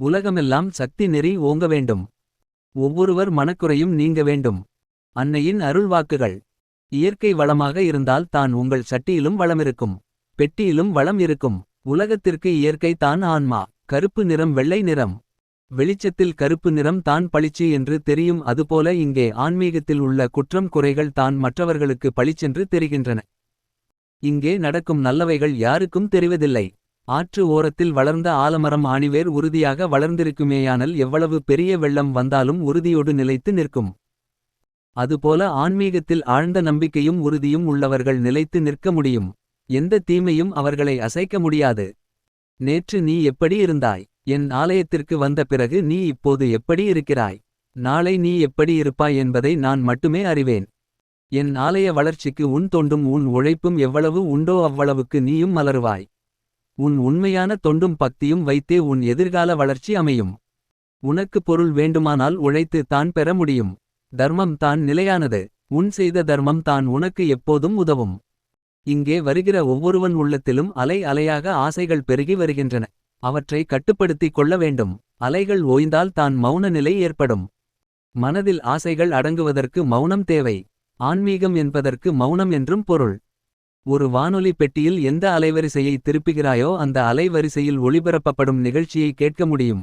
உலகமெல்லாம் சக்தி நெறி ஓங்க வேண்டும். ஒவ்வொருவர் மனக்குறையும் நீங்க வேண்டும். அன்னையின் அருள்வாக்குகள் இயற்கை வளமாக இருந்தால் தான் உங்கள் சட்டியிலும் வளமிருக்கும். பெட்டியிலும் வளம் இருக்கும். உலகத்திற்கு இயற்கை தான் ஆன்மா. கருப்பு நிறம் வெள்ளை நிறம். வெளிச்சத்தில் கருப்பு நிறம் தான் பளிச்சு என்று தெரியும். அதுபோல இங்கே ஆன்மீகத்தில் உள்ள குற்றம் குறைகள் தான் மற்றவர்களுக்கு பளிச்சென்று தெரிகின்றன. இங்கே நடக்கும் நல்லவைகள் யாருக்கும் தெரிவதில்லை. ஆற்று ஓரத்தில் வளர்ந்த ஆலமரம் ஆணிவேர் உறுதியாக வளர்ந்திருக்குமேயானல் எவ்வளவு பெரிய வெள்ளம் வந்தாலும் உறுதியோடு நிலைத்து நிற்கும். அதுபோல ஆன்மீகத்தில் ஆழ்ந்த நம்பிக்கையும் உறுதியும் உள்ளவர்கள் நிலைத்து நிற்க முடியும். எந்த தீமையும் அவர்களை அசைக்க முடியாது. நேற்று நீ எப்படி இருந்தாய்? என் ஆலயத்திற்கு வந்த பிறகு நீ இப்போது எப்படி இருக்கிறாய்? நாளை நீ எப்படி இருப்பாய் என்பதை நான் மட்டுமே அறிவேன். என் ஆலய வளர்ச்சிக்கு உன் தொண்டும் உன் உழைப்பும் எவ்வளவு உண்டோ அவ்வளவுக்கு நீயும் மலருவாய். உன் உண்மையான தொண்டும் பக்தியும் வைத்தே உன் எதிர்கால வளர்ச்சி அமையும். உனக்கு பொருள் வேண்டுமானால் உழைத்து தான் பெற முடியும். தர்மம் தான் நிலையானது. உன் செய்த தர்மம் தான் உனக்கு எப்போதும் உதவும். இங்கே வருகிற ஒவ்வொருவன் உள்ளத்திலும் அலை அலையாக ஆசைகள் பெருகி வருகின்றன. அவற்றை கட்டுப்படுத்திக் கொள்ள வேண்டும். அலைகள் ஓய்ந்தால் தான் மௌன நிலை ஏற்படும். மனதில் ஆசைகள் அடங்குவதற்கு மௌனம் தேவை. ஆன்மீகம் என்பதற்கு மௌனம் என்றும் பொருள். ஒரு வானொலி பெட்டியில் எந்த அலைவரிசையை திருப்புகிறாயோ அந்த அலைவரிசையில் ஒளிபரப்பப்படும் நிகழ்ச்சியை கேட்க முடியும்.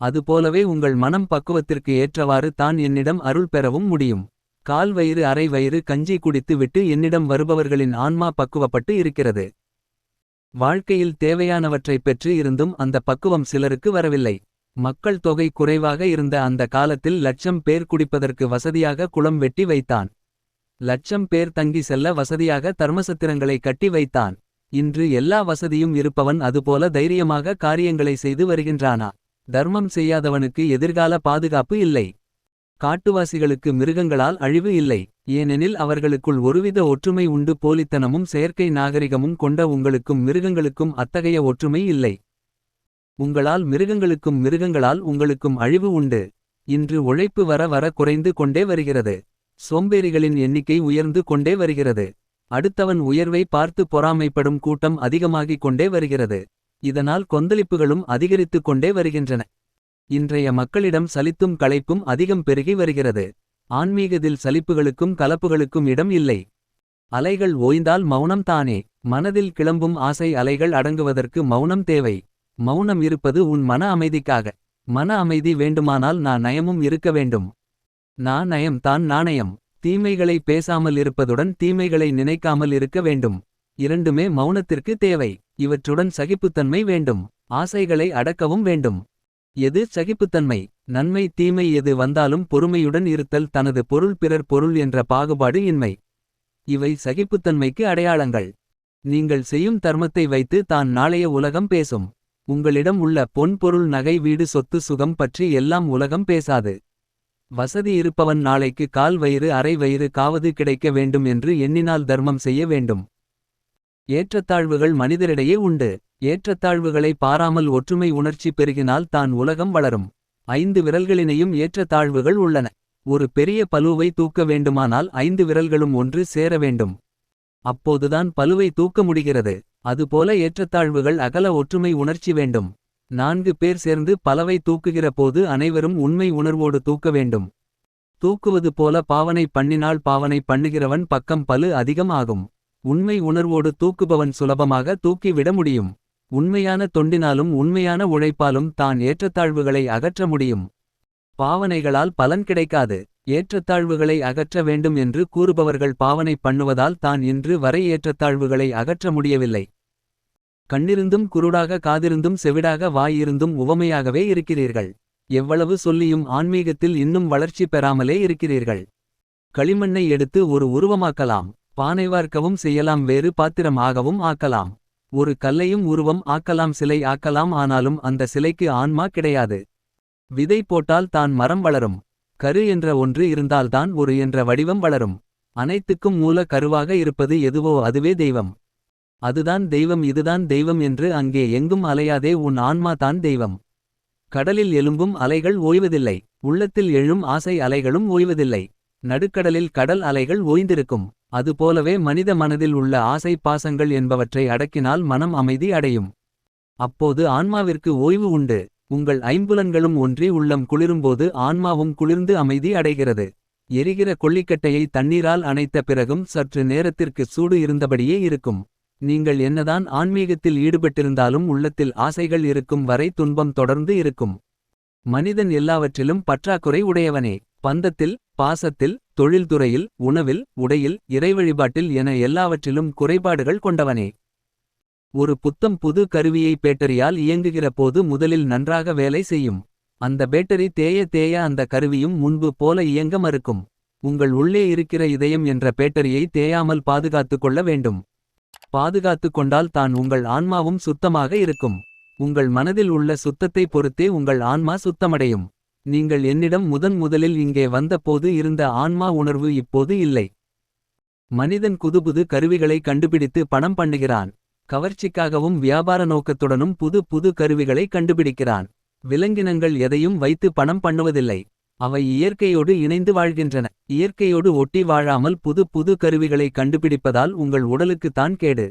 அதுபோலவே உங்கள் மனம் பக்குவத்திற்கு ஏற்றவாறு தான் என்னிடம் அருள் பெறவும் முடியும். கால் வயிறு அரை வயிறு கஞ்சி குடித்து விட்டு என்னிடம் வருபவர்களின் ஆன்மா பக்குவப்பட்டு இருக்கிறது. வாழ்க்கையில் தேவையானவற்றைப் பெற்று இருந்தும் அந்த பக்குவம் சிலருக்கு வரவில்லை. மக்கள் தொகை குறைவாக இருந்த அந்த காலத்தில் லட்சம் பேர் குடிப்பதற்கு வசதியாக குளம் வெட்டி வைத்தான். லட்சம் பேர் தங்கி செல்ல வசதியாக தர்மசத்திரங்களை கட்டி வைத்தான். இன்று எல்லா வசதியும் இருப்பவன் அதுபோல தைரியமாக காரியங்களை செய்து வருகின்றானா? தர்மம் செய்யாதவனுக்கு எதிர்கால பாதுகாப்பு இல்லை. காட்டுவாசிகளுக்கு மிருகங்களால் அழிவு இல்லை. ஏனெனில் அவர்களுக்குள் ஒருவித ஒற்றுமை உண்டு. போலித்தனமும் செயற்கை நாகரிகமும் கொண்ட உங்களுக்கும் மிருகங்களுக்கும் அத்தகைய ஒற்றுமை இல்லை. உங்களால் மிருகங்களுக்கும் மிருகங்களால் உங்களுக்கும் அழிவு உண்டு. இன்று உழைப்பு வர வர குறைந்து கொண்டே வருகிறது. சோம்பேறிகளின் எண்ணிக்கை உயர்ந்து கொண்டே வருகிறது. அடுத்தவன் உயர்வை பார்த்து பொறாமைப்படும் கூட்டம் அதிகமாகிக் கொண்டே வருகிறது. இதனால் கொந்தளிப்புகளும் அதிகரித்துக் கொண்டே வருகின்றன. இன்றைய மக்களிடம் சலித்தும் களைப்பும் அதிகம் பெருகி வருகிறது. ஆன்மீகத்தில் சலிப்புகளுக்கும் கலப்புகளுக்கும் இடம் இல்லை. அலைகள் ஓய்ந்தால் மௌனம் தானே. மனதில் கிளம்பும் ஆசை அலைகள் அடங்குவதற்கு மௌனம் தேவை. மௌனம் இருப்பது உன் மன அமைதிக்காக. மன அமைதி வேண்டுமானால் நான் நயமும் இருக்க வேண்டும். நாணயம் தான் நாணயம். தீமைகளை பேசாமல் இருப்பதுடன் தீமைகளை நினைக்காமல் இருக்க வேண்டும். இரண்டுமே மௌனத்திற்கு தேவை. இவற்றுடன் சகிப்புத்தன்மை வேண்டும். ஆசைகளை அடக்கவும் வேண்டும். எது சகிப்புத்தன்மை? நன்மை தீமை எது வந்தாலும் பொறுமையுடன் இருத்தல் தனது பொருள் பிறர் பொருள் என்ற பாகுபாடு இன்மை. இவை சகிப்புத்தன்மைக்கு அடையாளங்கள். நீங்கள் செய்யும் தர்மத்தை வைத்து தான் நாளைய உலகம் பேசும். உங்களிடம் உள்ள பொன் பொருள் நகை வீடு சொத்து சுகம் பற்றி எல்லாம் உலகம் பேசாது. வசதி இருப்பவன் நாளைக்கு கால் வயிறு அரை வயிறு காவது கிடைக்க வேண்டும் என்று எண்ணினால் தர்மம் செய்ய வேண்டும். ஏற்றத்தாழ்வுகள் மனிதரிடையே உண்டு. ஏற்றத்தாழ்வுகளை பாராமல் ஒற்றுமை உணர்ச்சி பெருகினால் தான் உலகம் வளரும். ஐந்து விரல்களினையும் ஏற்றத்தாழ்வுகள் உள்ளன. ஒரு பெரிய பலுவை தூக்க வேண்டுமானால் ஐந்து விரல்களும் ஒன்று சேர வேண்டும். அப்போதுதான் பலுவை தூக்க முடிகிறது. அதுபோல ஏற்றத்தாழ்வுகள் அகல ஒற்றுமை உணர்ச்சி வேண்டும். நான்கு பேர் சேர்ந்து பலவை தூக்குகிற போது அனைவரும் உண்மை உணர்வோடு தூக்க வேண்டும். தூக்குவது போல பாவனை பண்ணினால் பாவனை பண்ணுகிறவன் பக்கம் பலு அதிகம் ஆகும். உண்மை உணர்வோடு தூக்குபவன் சுலபமாக தூக்கி விட முடியும். உண்மையான தொண்டினாலும் உண்மையான உழைப்பாலும் தான் ஏற்றத்தாழ்வுகளை அகற்ற முடியும். பாவனைகளால் பலன் கிடைக்காது. ஏற்றத்தாழ்வுகளை அகற்ற வேண்டும் என்று கூறுபவர்கள் பாவனை பண்ணுவதால் தான் இன்று வரை ஏற்றத்தாழ்வுகளை அகற்ற முடியவில்லை. கண்ணிருந்தும் குருடாக காதிருந்தும் செவிடாக வாயிருந்தும் உவமையாகவே இருக்கிறீர்கள். எவ்வளவு சொல்லியும் ஆன்மீகத்தில் இன்னும் வளர்ச்சி பெறாமலே இருக்கிறீர்கள். களிமண்ணை எடுத்து ஒரு உருவமாக்கலாம். பானை வார்க்கவும் செய்யலாம் வேறு பாத்திரம் ஆகவும் ஆக்கலாம். ஒரு கல்லையும் உருவம் ஆக்கலாம் சிலை ஆக்கலாம் ஆனாலும் அந்த சிலைக்கு ஆன்மா கிடையாது. விதை போட்டால் தான் மரம் வளரும். கரு என்ற ஒன்று இருந்தால்தான் ஒரு என்ற வடிவம் வளரும். அனைத்துக்கும் மூல கருவாக இருப்பது எதுவோ அதுவே தெய்வம். அதுதான் தெய்வம் இதுதான் தெய்வம் என்று அங்கே எங்கும் அலையாதே உன் ஆன்மா தான் தெய்வம். கடலில் எலும்பும் அலைகள் ஓய்வதில்லை உள்ளத்தில் எழும் ஆசை அலைகளும் ஓய்வதில்லை. நடுக்கடலில் கடல் அலைகள் ஓய்ந்திருக்கும் அதுபோலவே மனித மனதில் உள்ள ஆசை பாசங்கள் என்பவற்றை அடக்கினால் மனம் அமைதி அடையும். அப்போது ஆன்மாவிற்கு ஓய்வு உண்டு உங்கள் ஐம்புலன்களும் ஒன்றி உள்ளம் குளிரும்போது ஆன்மாவும் குளிர்ந்து அமைதி அடைகிறது. எரிகிற கொள்ளிக்கட்டையை தண்ணீரால் அணைத்த பிறகும் சற்று நேரத்திற்கு சூடு இருந்தபடியே இருக்கும். நீங்கள் என்னதான் ஆன்மீகத்தில் ஈடுபட்டிருந்தாலும் உள்ளத்தில் ஆசைகள் இருக்கும் வரை துன்பம் தொடர்ந்து இருக்கும். மனிதன் எல்லாவற்றிலும் பற்றாக்குறை உடையவனே. பந்தத்தில் பாசத்தில் தொழில்துறையில் உணவில் உடையில் இறைவழிபாட்டில் என எல்லாவற்றிலும் குறைபாடுகள் கொண்டவனே. ஒரு புத்தம் புது கருவியை பேட்டரியால் இயங்குகிற போது முதலில் நன்றாக வேலை செய்யும். அந்த பேட்டரி தேய தேய அந்த கருவியும் முன்பு போல இயங்க மறுக்கும். உங்கள் உள்ளே இருக்கிற இதயம் என்ற பேட்டரியை தேயாமல் பாதுகாத்துக் கொள்ள வேண்டும். பாதுகாத்துக் கொண்டால் தான் உங்கள் ஆன்மாவும் சுத்தமாக இருக்கும். உங்கள் மனதில் உள்ள சுத்தத்தை பொறுத்தே உங்கள் ஆன்மா சுத்தமடையும். நீங்கள் என்னிடம் முதன் முதலில் இங்கே வந்தபோது இருந்த ஆன்மா உணர்வு இப்போது இல்லை. மனிதன் புதுபுது கருவிகளை கண்டுபிடித்து பணம் பண்ணுகிறான். கவர்ச்சிக்காகவும் வியாபார நோக்கத்துடனும் புது புது கருவிகளை கண்டுபிடிக்கிறான். விலங்கினங்கள் எதையும் வைத்து பணம் பண்ணுவதில்லை. அவை இயற்கையோடு இணைந்து வாழ்கின்றன. இயற்கையோடு ஒட்டி வாழாமல் புது புது கருவிகளை கண்டுபிடிப்பதால் உங்கள் உடலுக்கு தான் கேடு.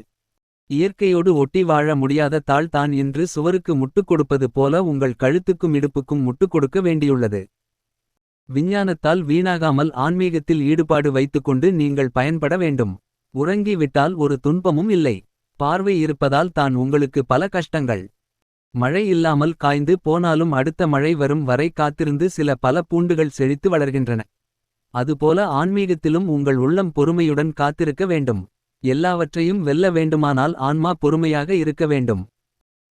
இயற்கையோடு ஒட்டி வாழ முடியாத தாள் தான் இன்று சுவருக்கு முட்டுக் கொடுப்பது போல உங்கள் கழுத்துக்கும் இடுப்புக்கும் முட்டுக் கொடுக்க வேண்டியுள்ளது. விஞ்ஞானத்தால் வீணாகாமல் ஆன்மீகத்தில் ஈடுபாடு வைத்துக்கொண்டு நீங்கள் பயன்பட வேண்டும். உறங்கி விட்டால் ஒரு துன்பமும் இல்லை. பார்வை இருப்பதால் தான் உங்களுக்கு பல கஷ்டங்கள். மழை இல்லாமல் காய்ந்து போனாலும் அடுத்த மழை வரும் வரை காத்திருந்து சில பல பூண்டுகள் செழித்து வளர்கின்றன. அதுபோல ஆன்மீகத்திலும் உங்கள் உள்ளம் பொறுமையுடன் காத்திருக்க வேண்டும். எல்லாவற்றையும் வெல்ல வேண்டுமானால் ஆன்மா பொறுமையாக இருக்க வேண்டும்.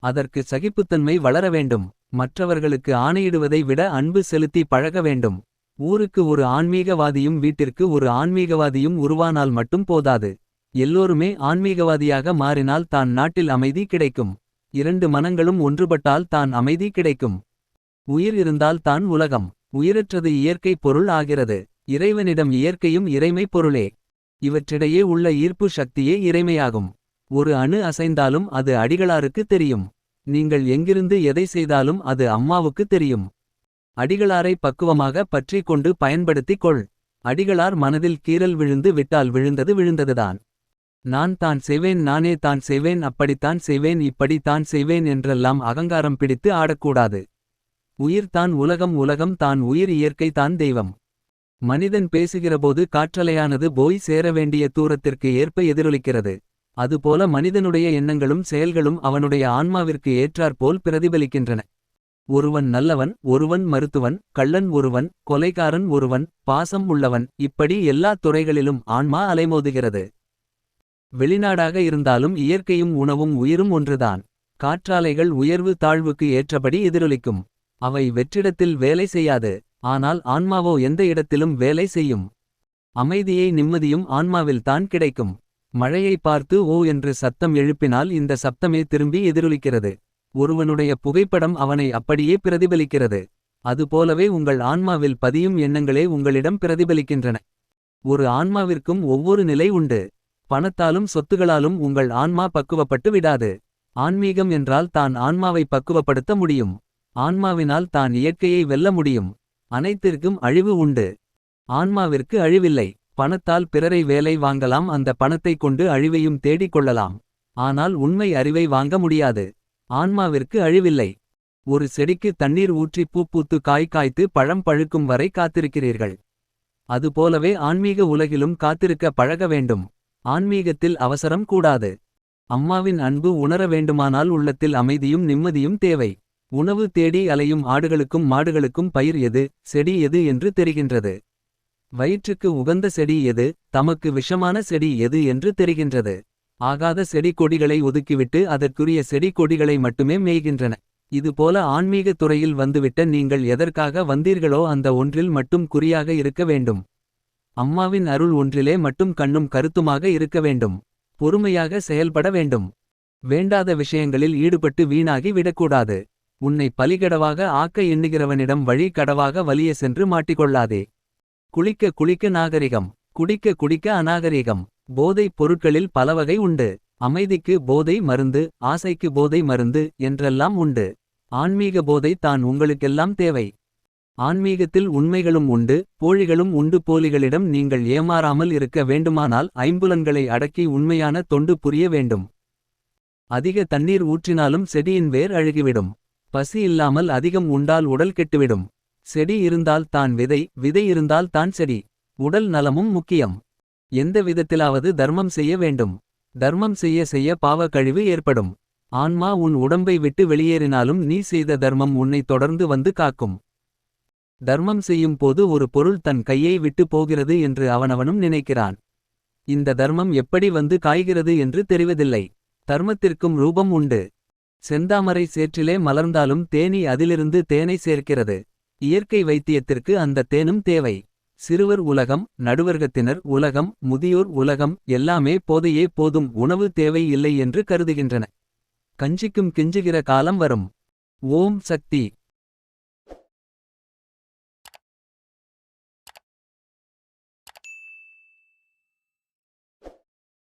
அதற்கு சகிப்புத்தன்மை வளர வேண்டும். மற்றவர்களுக்கு ஆணையிடுவதை விட அன்பு செலுத்தி பழக வேண்டும். ஊருக்கு ஒரு ஆன்மீகவாதியும் வீட்டிற்கு ஒரு ஆன்மீகவாதியும் உருவானால் மட்டும் போதாது. எல்லோருமே ஆன்மீகவாதியாக மாறினால் தான் நாட்டில் அமைதி கிடைக்கும். இரண்டு மனங்களும் ஒன்றுபட்டால் தான் அமைதி கிடைக்கும். உயிர் இருந்தால் தான் உலகம். உயிரற்றது இயற்கை பொருள் ஆகிறது. இறைவனிடம் இயற்கையும் இறைமை பொருளே. இவற்றிடையே உள்ள ஈர்ப்பு சக்தியே இறைமையாகும். ஒரு அணு அசைந்தாலும் அது அடிகளாருக்கு தெரியும். நீங்கள் எங்கிருந்து எதை செய்தாலும் அது அம்மாவுக்கு தெரியும். அடிகளாரை பக்குவமாக பற்றி கொண்டு பயன்படுத்திக் கொள். அடிகளார் மனதில் கீறல் விழுந்து விட்டால் விழுந்தது விழுந்ததுதான். நான் தான் செய்வேன் நானே தான் செய்வேன் அப்படித்தான் செய்வேன் இப்படி தான் செய்வேன் என்றெல்லாம் அகங்காரம் பிடித்து ஆடக்கூடாது. உயிர் தான் உலகம் உலகம் தான் உயிர் இயற்கை தான் தெய்வம். மனிதன் பேசுகிறபோது காற்றலையானது போய் சேர வேண்டிய தூரத்திற்கு ஏற்ப எதிரொலிக்கிறது. அதுபோல மனிதனுடைய எண்ணங்களும் செயல்களும் அவனுடைய ஆன்மாவிற்கு ஏற்றாற்போல் பிரதிபலிக்கின்றன. ஒருவன் நல்லவன் ஒருவன் மருத்துவன் கள்ளன் ஒருவன் கொலைகாரன் ஒருவன் பாசம் உள்ளவன் இப்படி எல்லா துறைகளிலும் ஆன்மா அலைமோதுகிறது. வெளிநாடாக இருந்தாலும் இயற்கையும் உணவும் உயிரும் ஒன்றுதான். காற்றாலைகள் உயர்வு தாழ்வுக்கு ஏற்றபடி எதிரொலிக்கும். அவை வெற்றிடத்தில் வேலை செய்யாது. ஆனால் ஆன்மாவோ எந்த இடத்திலும் வேலை செய்யும். அமைதியை நிம்மதியும் ஆன்மாவில்தான் கிடைக்கும். மழையை பார்த்து ஓ என்று சத்தம் எழுப்பினால் இந்த சப்தமே திரும்பி எதிரொலிக்கிறது. ஒருவனுடைய புகைப்படம் அவனை அப்படியே பிரதிபலிக்கிறது. அதுபோலவே உங்கள் ஆன்மாவில் பதியும் எண்ணங்களே உங்களிடம் பிரதிபலிக்கின்றன. ஒரு ஆன்மாவிற்கும் ஒவ்வொரு நிலை உண்டு. பணத்தாலும் சொத்துகளாலும் உங்கள் ஆன்மா பக்குவப்பட்டு விடாது. ஆன்மீகம் என்றால் தான் ஆன்மாவை பக்குவப்படுத்த முடியும். ஆன்மாவினால் தான் இயற்கையை வெல்ல முடியும். அனைத்திற்கும் அழிவு உண்டு. ஆன்மாவிற்கு அழிவில்லை. பணத்தால் பிறரை வேலை வாங்கலாம். அந்த பணத்தைக் கொண்டு அழிவையும் தேடிக் கொள்ளலாம். ஆனால் உண்மை அறிவை வாங்க முடியாது. ஆன்மாவிற்கு அழிவில்லை. ஒரு செடிக்கு தண்ணீர் ஊற்றி பூ பூத்து காய் காய்த்து பழம் பழுக்கும் வரை காத்திருக்கிறீர்கள். அதுபோலவே ஆன்மீக உலகிலும் காத்திருக்க பழக வேண்டும். ஆன்மீகத்தில் அவசரம் கூடாது. அம்மாவின் அன்பு உணர வேண்டுமானால் உள்ளத்தில் அமைதியும் நிம்மதியும் தேவை. உணவு தேடி அலையும் ஆடுகளுக்கும் மாடுகளுக்கும் பயிர் எது செடி எது என்று தெரிகின்றது. வயிற்றுக்கு உகந்த செடி எது தமக்கு விஷமான செடி எது என்று தெரிகின்றது. ஆகாத செடி கொடிகளை ஒதுக்கிவிட்டு அதற்குரிய செடி கொடிகளை மட்டுமே மேய்கின்றன. இதுபோல ஆன்மீகத் துறையில் வந்துவிட்ட நீங்கள் எதற்காக வந்தீர்களோ அந்த ஒன்றில் மட்டும் குறியாக இருக்க வேண்டும். அம்மாவின் அருள் ஒன்றிலே மட்டும் கண்ணும் கருத்துமாக இருக்க வேண்டும். பொறுமையாக செயல்பட வேண்டும். வேண்டாத விஷயங்களில் ஈடுபட்டு வீணாகி விடக்கூடாது. உன்னை பலிகடவாக ஆக்க எண்ணுகிறவனிடம் வழி கடவாக வலிய சென்று மாட்டிக்கொள்ளாதே. குளிக்க குளிக்க நாகரிகம் குடிக்க குடிக்க அநாகரிகம். போதைப் பொருட்களில் பலவகை உண்டு. அமைதிக்கு போதை மருந்து ஆசைக்கு போதை மருந்து என்றெல்லாம் உண்டு. ஆன்மீக போதை தான் உங்களுக்கெல்லாம் தேவை. ஆன்மீகத்தில் உண்மைகளும் உண்டு போழிகளும் உண்டு. போலிகளிடம் நீங்கள் ஏமாறாமல் இருக்க வேண்டுமானால் ஐம்புலன்களை அடக்கி உண்மையான தொண்டு புரிய வேண்டும். அதிக தண்ணீர் ஊற்றினாலும் செடியின் வேர் அழுகிவிடும். பசி இல்லாமல் அதிகம் உண்டால் உடல் கெட்டுவிடும். செடி இருந்தால் தான் விதை விதை இருந்தால் தான் செடி. உடல் நலமும் முக்கியம். எந்த விதத்திலாவது தர்மம் செய்ய வேண்டும். தர்மம் செய்ய செய்ய பாவ கழிவு ஏற்படும். ஆன்மா உன் உடம்பை விட்டு வெளியேறினாலும் நீ செய்த தர்மம் உன்னை தொடர்ந்து வந்து காக்கும். தர்மம் செய்யும் போது ஒரு பொருள் தன் கையை விட்டு போகிறது என்று அவனவனும் நினைக்கிறான். இந்த தர்மம் எப்படி வந்து காய்கிறது என்று தெரிவதில்லை. தர்மத்திற்கும் ரூபம் உண்டு. செந்தாமரை சேற்றிலே மலர்ந்தாலும் தேனி அதிலிருந்து தேனை சேர்க்கிறது. இயற்கை வைத்தியத்திற்கு அந்த தேனும் தேவை. சிறுவர் உலகம் நடுவர்கத்தினர் உலகம் முதியோர் உலகம் எல்லாமே போதையே போதும் உணவு தேவை இல்லை என்று கருதுகின்றன. கஞ்சிக்கும் கிஞ்சுகிற காலம் வரும். ஓம் சக்தி.